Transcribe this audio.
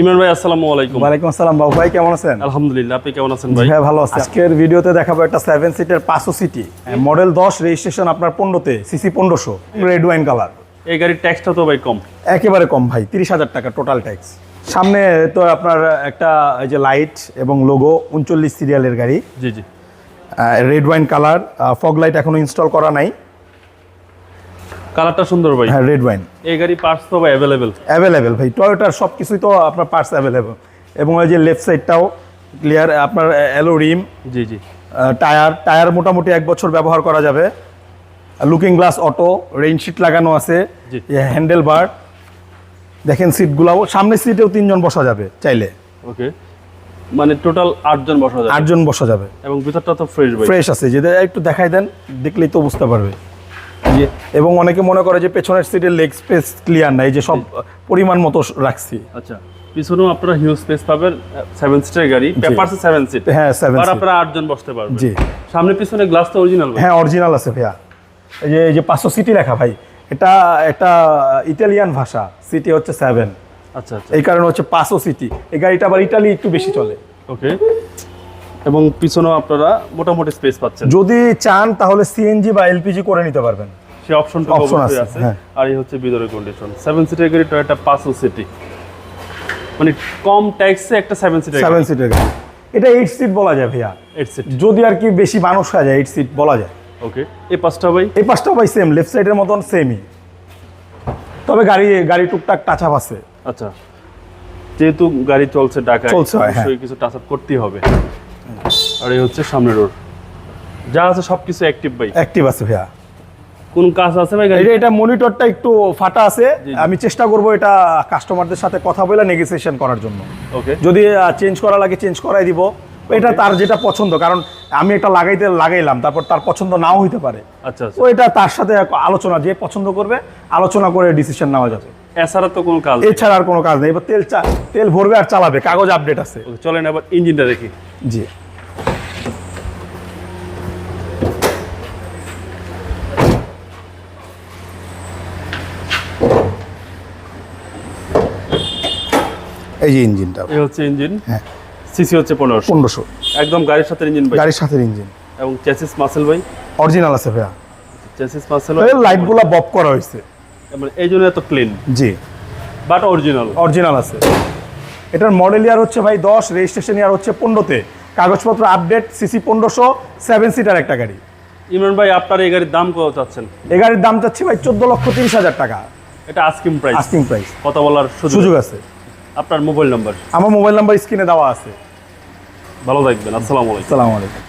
ইমরান ভাই আসসালামু আলাইকুম। ওয়ালাইকুম আসসালাম বাবু ভাই কেমন আছেন? আলহামদুলিল্লাহ আপনি কেমন আছেন ভাই? হ্যাঁ ভালো আছি। আজকের ভিডিওতে দেখাবো একটা সেভেন সিটের পাঁচশো সিটি মডেল দশ রেজিস্ট্রেশন আপনার পনেরোতে সিসি পনেরোশো রেড ওয়াইন কালার এই গাড়ির ট্যাক্সটা তো ভাই কম। একেবারে কম ভাই তিরিশ হাজার টাকা টোটাল ট্যাক্স সামনে তো আপনার একটা এই যে লাইট এবং লোগো উনচল্লিশ সিরিয়ালের গাড়ি। জি জি। Red wine colour fog light এখনও ইনস্টল করা নাই। কালারটা সুন্দর ভাই। হ্যাঁ রেড ওয়াইন এই গাড়ি পার্টস তো ভাই অ্যাভেলেবেল অ্যাভেলেবেল ভাই টয়োটার সব কিছুই তো আপনার পার্টস অ্যাভেলেবেল এবং ওই যে লেফট সাইডটাও ক্লিয়ার আপনার অ্যালো রিম জি জি। টায়ার টায়ার মোটামুটি এক বছর ব্যবহার করা যাবে। লুকিং গ্লাস অটো রেইনশিট লাগানো আছে জি। হ্যান্ডেল বার দেখেন সিটগুলাও সামনের সিটেও তিনজন বসা যাবে চাইলে। ওকে মানে টোটাল আটজন বসা যায় আটজন বসা যাবে। এবং ভিতরটা তো ফ্রেশ ভাই। ফ্রেশ আছে যেটা একটু দেখাই দেন দেখলেই তো বুঝতে পারবে। যে এবং অনেকে মনে করে যে পেছনের সিটের লেগ স্পেস ক্লিয়ার নাই যে সব পরিমাণ মতো রাখছি। আচ্ছা পিছনেও আপনারা হিউজ স্পেস পাবেন সেভেন সিটের গাড়ি পেপারসে সেভেন সিট হ্যাঁ সেভেন আর আপনারা আটজন বসতে পারবেন। জি। সামনে পিছনে গ্লাস তো অরিজিনাল হ্যাঁ অরিজিনাল আছে ভাইয়া। এই যে এই যে পাঁচশো সিটি লেখা ভাই এটা একটা ইটালিয়ান ভাষা সিটি হচ্ছে সেভেন আচ্ছা আচ্ছা। এই কারণে হচ্ছে পাঁচশো সিটি এই গাড়িটা আবার ইটালি একটু বেশি চলে। ওকে এবং পিছনেও আপনারা মোটামুটি স্পেস পাচ্ছেন। যদি চান তাহলে সিএনজি বা এলপিজি করে নিতে পারবেন। সেই অপশনটা অবশ্যই আছে, হ্যাঁ। আর এই হচ্ছে ভিতরের কন্ডিশন সেভেন সিটের গাড়ি টয়োটা পাঁচশো সিটি মানে কম ট্যাক্সে একটা সেভেন সিটের সেভেন সিটের গাড়ি। এটা এইট সিট বলা যায় ভাইয়া। এইট সিট যদি আর কি বেশি মানুষ হয়ে যায় এইট সিট বলা যায়। ওকে এই পাঁচটা ভাই? এই পাঁচটা ভাই সেম লেফট সাইডের মতন সেমই তবে গাড়ি গাড়ি টুকটাক টাচ আপ আছে। আচ্ছা। যেহেতু গাড়ি চলছে ঢাকায় চলছে, হ্যাঁ। অবশ্যই কিছু টাচ আপ করতেই হবে। আর এই হচ্ছে সামনের রোড যা আছে সবকিছু অ্যাক্টিভ ভাই। অ্যাক্টিভ আছে ভাইয়া। কোন কাজ আছে ভাই এটা এটা মনিটরটা একটু ফাটা আছে। আমি চেষ্টা করব এটা কাস্টমারদের সাথে কথা বলে নেগোসিয়েশন করার জন্য। ওকে যদি চেঞ্জ করা লাগে চেঞ্জ করাই দিব। এটা তার যেটা পছন্দ কারণ আমি এটা লাগাইতে লাগাইলাম তারপর তার পছন্দ নাও হইতে পারে। আচ্ছা আচ্ছা। তো এটা তার সাথে আলোচনা যে পছন্দ করবে আলোচনা করে ডিসিশন নেওয়া যাবে। এছাড়া তো কোনো কাজ এছাড়া আর কোনো কাজ নেই। এবার তেল চা- তেল ভরবে আর চালাবে কাগজ আপডেট আছে। চলেন আবার ইঞ্জিনটা দেখি। জি। এই যে ইঞ্জিনটা এই হচ্ছে ইঞ্জিন। হ্যাঁ। সিসি হচ্ছে পনেরোশো। পনেরোশো। একদম গাড়ির সাথে ইঞ্জিন ভাই। গাড়ির সাথে ইঞ্জিন। এবং চেসিস মাসেল ভাই। অরিজিনাল আছে ভাইয়া। চেসিস মাসেল লাইটগুলো বপ করা হয়েছে। এই জন্য এত ক্লিন জি। বাট অরিজিনাল অরিজিনাল আছে। এটার মডেল ইয়ার হচ্ছে ভাই দশ রেজিস্ট্রেশন ইয়ার হচ্ছে পনেরোতে। কাগজপত্র আপডেট সিসি পনেরোশো সেভেন সিটার একটা গাড়ি। ইমরান ভাই আপনার এই গাড়ির দাম কত চাচ্ছেন? এই গাড়ির দাম চাচ্ছি ভাই চোদ্দ লক্ষ তিরিশ হাজার টাকা। এটা আস্কিং প্রাইস আস্কিং প্রাইস কথা বলার সুযোগ আছে। আপনার মোবাইল নাম্বার? আমার মোবাইল নাম্বার স্ক্রিনে দেওয়া আছে। ভালো থাকবেন আসসালামু আলাইকুম। আসসালামু আলাইকুম।